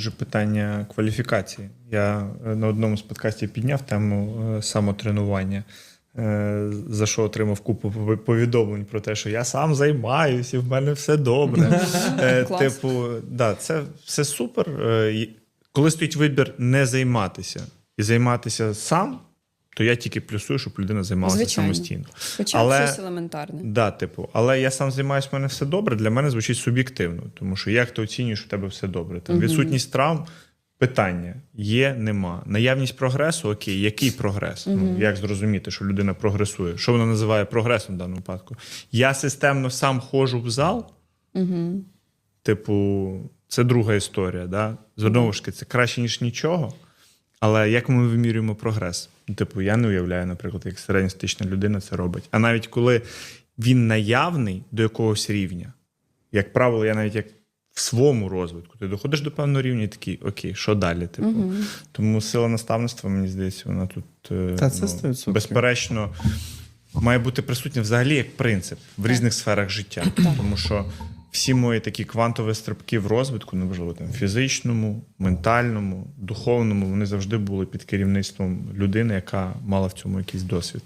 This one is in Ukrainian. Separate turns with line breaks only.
Вже питання кваліфікації. Я е, на одному з подкастів підняв тему е, самотренування, е, за що отримав купу повідомлень про те, що я сам займаюся, і в мене все добре. Типу, да, це все супер. Коли стоїть вибір не займатися і займатися сам, то я тільки плюсую, щоб людина займалася
Звичайно.
самостійно.
Хоча
Але-
щось елементарне.
Да, типу, але я сам займаюся, в мене все добре. Для мене звучить суб'єктивно, тому що як ти оцінюєш, що в тебе все добре? Там відсутність травм. Питання є, нема. Наявність прогресу, окей, який прогрес? Ну, як зрозуміти, що людина прогресує? Що вона називає прогресом в даному випадку? Я системно сам ходжу в зал. Типу, це друга історія. Да? Знову ж таки, це краще, ніж нічого. Але як ми вимірюємо прогрес? Ну, Типу, я не уявляю, наприклад, як середньостатична людина це робить. А навіть коли він наявний до якогось рівня, як правило, я навіть як в своєму розвитку, ти доходиш до певного рівня і такий, окей, що далі? Типу. Тому сила наставництва, мені здається, вона тут е,
Та це 100%.
безперечно має бути присутня взагалі як принцип в різних сферах життя. Тому що всі мої такі квантові стрибки в розвитку, неважливо там фізичному, ментальному, духовному, вони завжди були під керівництвом людини, яка мала в цьому якийсь досвід.